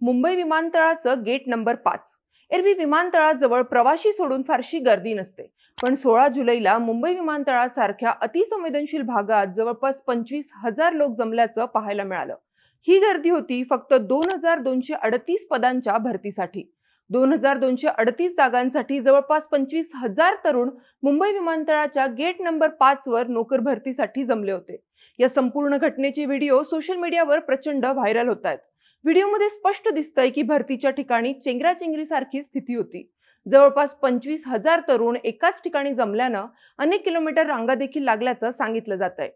मुंबई विमानतळाचं gate number पाच. एरवी विमानतळाजवळ प्रवाशी सोडून फारशी गर्दी नसते. पण सोळा जुलैला मुंबई विमानतळासारख्या अतिसंवेदनशील भागात जवळपास पंचवीस हजार लोक जमल्याचं पाहायला मिळालं. ही गर्दी होती फक्त दोन हजार दोनशे अडतीस पदांच्या भरतीसाठी. दोन हजार दोनशे अडतीस जागांसाठी जवळपास पंचवीस हजार तरुण मुंबई विमानतळाच्या गेट नंबर पाच वर नोकर भरतीसाठी जमले होते. या संपूर्ण घटनेचे व्हिडिओ सोशल मीडियावर प्रचंड व्हायरल होत आहेत व्हिडिओमध्ये स्पष्ट दिसतंय की भरतीच्या ठिकाणी चेंगराचेंगरीसारखी स्थिती होती. जवळपास पंचवीस हजार तरुण एकाच ठिकाणी जमल्यानं अनेक किलोमीटर रांगा देखील लागल्याचं सांगितलं जात आहे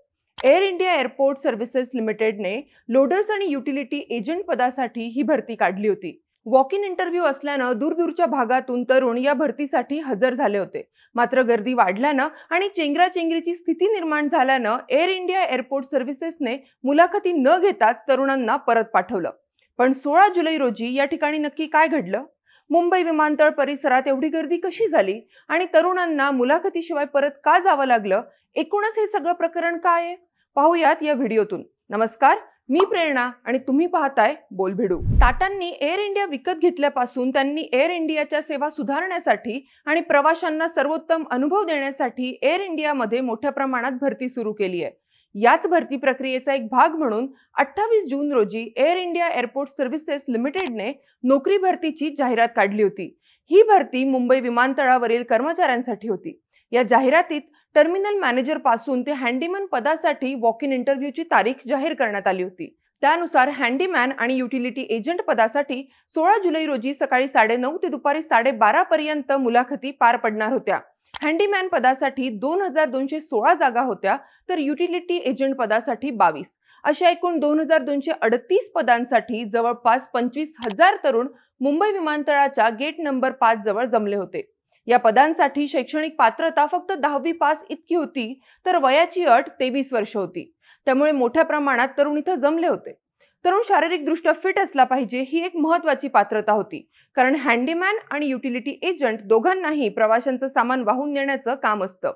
एअर इंडिया एअरपोर्ट सर्व्हिसेस लिमिटेडने लोडर्स आणि युटिलिटी एजंट पदासाठी ही भरती काढली होती. वॉक इन इंटरव्ह्यू असल्यानं दूरदूरच्या भागातून तरुण या भरतीसाठी हजर झाले होते. मात्र गर्दी वाढल्यानं आणि चेंगराचेंगरीची स्थिती निर्माण झाल्यानं एअर इंडिया एअरपोर्ट सर्व्हिसेसने मुलाखती न घेताच तरुणांना परत पाठवलं. पण सोळा जुलै रोजी या ठिकाणी नक्की काय घडलं? मुंबई विमानतळ परिसरात एवढी गर्दी कशी झाली? आणि तरुणांना मुलाखतीशिवाय परत का जावं लागलं? एकूणच हे सगळं प्रकरण काय? आहे पाहूयात या व्हिडिओतून. नमस्कार मी प्रेरणा आणि तुम्ही पाहताय बोलभिडू. टाटांनी एअर इंडिया विकत घेतल्यापासून त्यांनी एअर इंडियाच्या सेवा सुधारण्यासाठी आणि प्रवाशांना सर्वोत्तम अनुभव देण्यासाठी एअर इंडियामध्ये मोठ्या प्रमाणात भरती सुरू केली आहे. याच भरती प्रक्रियेचा एक भाग म्हणून अठ्ठावीस जून रोजी एअर इंडिया एअरपोर्ट सर्व्हिसेस लिमिटेडने नोकरी भरतीची जाहिरात काढली होती. ही भरती मुंबई विमानतळावरील कर्मचाऱ्यांसाठी होती. या जाहिरातीत टर्मिनल मॅनेजरपासून ते हँडीमॅन पदासाठी वॉक इन इंटरव्ह्यूची तारीख जाहीर करण्यात आली होती. त्यानुसार हँडीमॅन आणि युटिलिटी एजंट पदासाठी सोळा जुलै रोजी सकाळी साडेनऊ ते दुपारी साडेबारा पर्यंत मुलाखती पार पडणार होत्या. हँडीमॅन पदासाठी दोन हजार दोनशे सोळा जागा होत्या तर युटिलिटी एजंट पदासाठी बावीस. अशा एकूण दोन हजार दोनशे अडतीस पदांसाठी जवळपास पंचवीस हजार तरुण मुंबई विमानतळाच्या गेट नंबर पाच जवळ जमले होते. या पदांसाठी शैक्षणिक पात्रता फक्त दहावी पास इतकी होती तर वयाची अट तेवीस वर्ष होती. त्यामुळे मोठ्या प्रमाणात तरुण इथं जमले होते. तरुण शारीरिकदृष्ट्या फिट असला पाहिजे ही एक महत्वाची पात्रता होती. कारण हँडीमॅन आणि युटिलिटी एजंट दोघांनाही प्रवाशांचं सामान वाहून नेण्याचं काम असतं.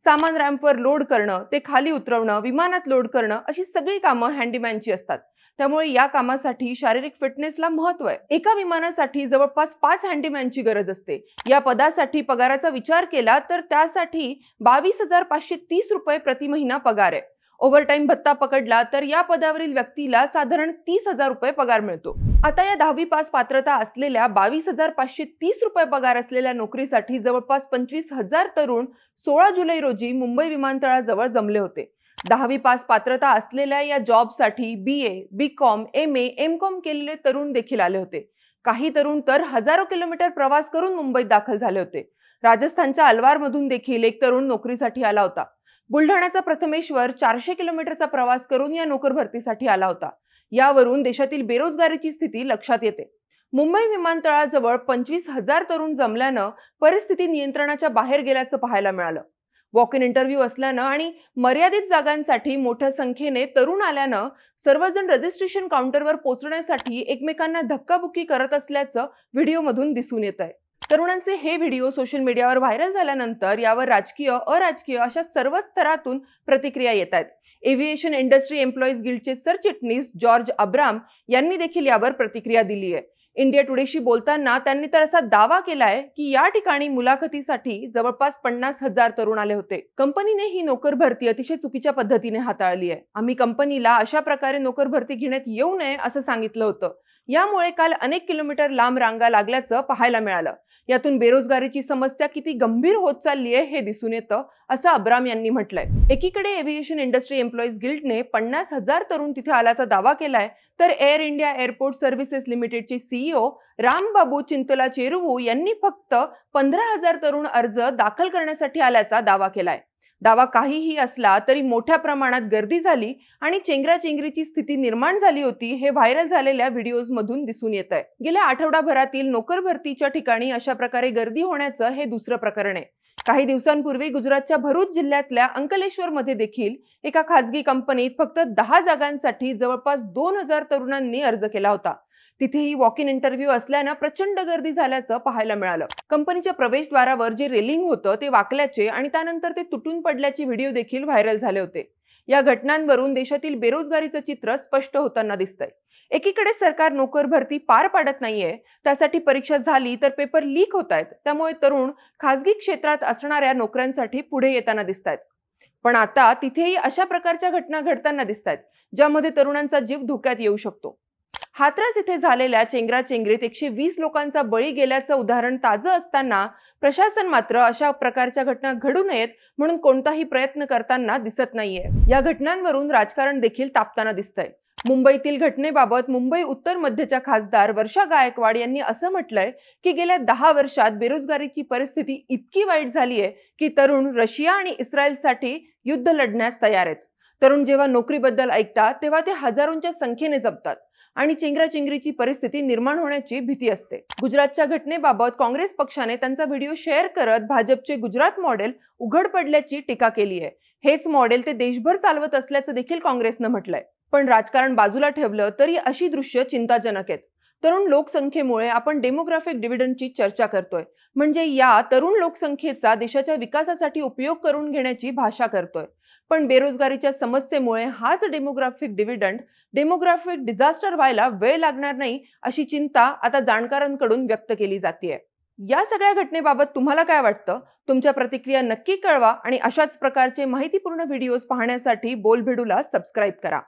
सामान रॅम्पवर लोड करणं ते खाली उतरवणं विमानात लोड करणं अशी सगळी कामं हँडीमॅनची असतात. त्यामुळे या कामासाठी शारीरिक फिटनेसला महत्त्व आहे. एका विमानासाठी जवळपास पाच हँडीमॅनची गरज असते. या पदासाठी पगाराचा विचार केला तर त्यासाठी बावीस हजार पाचशे तीस रुपये प्रति महिना पगार आहे. ओव्हरटाईम भत्ता पकडला तर या पदावरील व्यक्तीला साधारण तीस हजार रुपये पगार मिळतो. आता या दहावी पास पात्रता असलेल्या बावीस हजार पाचशे तीस रुपये पगार असलेल्या नोकरीसाठी जवळपास पंचवीस हजार तरुण सोळा जुलै रोजी मुंबई विमानतळाजवळ जमले होते. दहावी पास पात्रता असलेल्या या जॉबसाठी B A B com M A M com केलेले तरुण देखील आले होते. काही तरुण तर हजारो किलोमीटर प्रवास करून मुंबईत दाखल झाले होते. राजस्थानच्या अलवारमधून देखील एक तरुण नोकरीसाठी आला होता. बुलढाण्याचा प्रथमेश्वर चारशे किलोमीटरचा प्रवास करून या नोकर भरतीसाठी आला होता. यावरून देशातील बेरोजगारीची स्थिती लक्षात येते. मुंबई विमानतळाजवळ पंचवीस हजार तरुण जमल्यानं परिस्थिती नियंत्रणाच्या बाहेर गेल्याचं पाहायला मिळालं. वॉक इन इंटरव्ह्यू असल्यानं आणि मर्यादित जागांसाठी मोठ्या संख्येने तरुण आल्यानं सर्वजण रजिस्ट्रेशन काउंटरवर पोहोचण्यासाठी एकमेकांना धक्काबुक्की करत असल्याचं व्हिडिओमधून दिसून येत आहे तरुणांचे हे व्हिडिओ सोशल मीडियावर व्हायरल झाल्यानंतर यावर राजकीय अराजकीय अशा सर्वच स्तरातून प्रतिक्रिया येत आहेत. एव्हिएशन इंडस्ट्री एम्प्लॉईज गिल्डचे सरचिटणीस जॉर्ज अब्राम यांनी देखील यावर प्रतिक्रिया दिली आहे. इंडिया टुडेशी बोलताना त्यांनी तर असा दावा केलाय की या ठिकाणी मुलाखतीसाठी जवळपास पन्नास हजार तरुण आले होते. कंपनीने ही नोकर भरती अतिशय चुकीच्या पद्धतीने हाताळली आहे. आम्ही कंपनीला अशा प्रकारे नोकर भरती घेण्यात येऊ नये असं सांगितलं होतं. यामुळे काल अनेक किलोमीटर लांब रांगा लागल्याचं पाहायला मिळालं. यातून बेरोजगारीची समस्या किती गंभीर होत चालली आहे हे दिसून येतं असं अब्राम यांनी म्हटलंय. एकीकडे एव्हिएशन इंडस्ट्री एम्प्लॉईज गिल्डने पन्नास हजार तरुण तिथे आल्याचा दावा केलाय तर एअर इंडिया एअरपोर्ट सर्व्हिसेस लिमिटेडचे सीईओ रामबाबू चिंतला चेरुवू यांनी फक्त पंधरा हजार तरुण अर्ज दाखल करण्यासाठी आल्याचा दावा केलाय. दावा काहीही असला तरी मोठ्या प्रमाणात गर्दी झाली आणि चेंगराचेंगरीची स्थिती निर्माण झाली होती हे व्हायरल झालेल्या व्हिडिओज मधून दिसून येत आहे. गेल्या आठवडाभरातील नोकर भरतीच्या ठिकाणी अशा प्रकारे गर्दी होण्याचं हे दुसरं प्रकरण आहे. काही दिवसांपूर्वी गुजरातच्या भरूच जिल्ह्यातल्या अंकलेश्वरमध्ये देखील एका खासगी कंपनीत फक्त दहा जागांसाठी जवळपास दोन हजार तरुणांनी अर्ज केला होता. तिथेही वॉक इन इंटरव्ह्यू असल्यानं प्रचंड गर्दी झाल्याचं पाहायला मिळालं. कंपनीच्या प्रवेशद्वारावर जे रेलिंग होतं ते वाकल्याचे आणि त्यानंतर ते तुटून पडल्याचे व्हिडिओ देखील व्हायरल झाले होते. या घटनांवरून देशातील बेरोजगारीचं चित्र स्पष्ट होताना दिसतंय. एकीकडे सरकार नोकर भरती पार पाडत नाहीये त्यासाठी परीक्षा झाली तर पेपर लीक होत आहेत त्यामुळे तरुण खासगी क्षेत्रात असणाऱ्या नोकऱ्यांसाठी पुढे येताना दिसत आहेत पण आता तिथेही अशा प्रकारच्या घटना घडताना दिसत आहेत ज्यामध्ये तरुणांचा जीव धोक्यात येऊ शकतो. हाथरस येथे झालेल्या चेंगराचेंगरीत एकशे वीस लोकांचा बळी गेल्याचं उदाहरण ताजं असताना प्रशासन मात्र अशा प्रकारच्या घटना घडू नयेत म्हणून कोणताही प्रयत्न करताना दिसत नाहीये. या घटनांवरून राजकारण देखील तापताना दिसतंय. मुंबईतील घटनेबाबत मुंबई उत्तर मध्यच्या खासदार वर्षा गायकवाड यांनी असं म्हटलंय की गेल्या दहा वर्षात बेरोजगारीची परिस्थिती इतकी वाईट झाली आहे की तरुण रशिया आणि इस्रायलसाठी युद्ध लढण्यास तयार आहेत. तरुण जेव्हा नोकरीबद्दल ऐकतात तेव्हा ते हजारोंच्या संख्येने जपतात. आणि चेंगराचेंगरीची परिस्थिती निर्माण होण्याची भीती असते. गुजरातच्या घटनेबाबत काँग्रेस पक्षाने त्यांचा व्हिडिओ शेअर करत भाजपचे गुजरात मॉडेल उघड पडल्याची टीका केली आहे. हेच मॉडेल ते देशभर चालवत असल्याचं देखील काँग्रेसनं म्हटलंय. पण राजकारण बाजूला ठेवलं तरी अशी दृश्य चिंताजनक आहेत. तरुण लोकसंख्येमुळे आपण डेमोग्राफिक डिव्हिडंडची चर्चा करतोय. म्हणजे या तरुण लोकसंख्येचा देशाच्या विकासासाठी उपयोग करून घेण्याची भाषा करतोय. पण बेरोजगारीच्या समस्येमुळे हाच डेमोग्राफिक डिव्हिडंड डेमोग्राफिक डिझास्टर व्हायला वेळ लागणार नाही अशी चिंता आता जाणकारांकडून व्यक्त केली जाते या सगळ्या घटनेबाबत तुम्हाला काय वाटतं? तुमच्या प्रतिक्रिया नक्की कळवा आणि अशाच प्रकारचे माहितीपूर्ण व्हिडिओज पाहण्यासाठी बोलभिडूला सबस्क्राईब करा.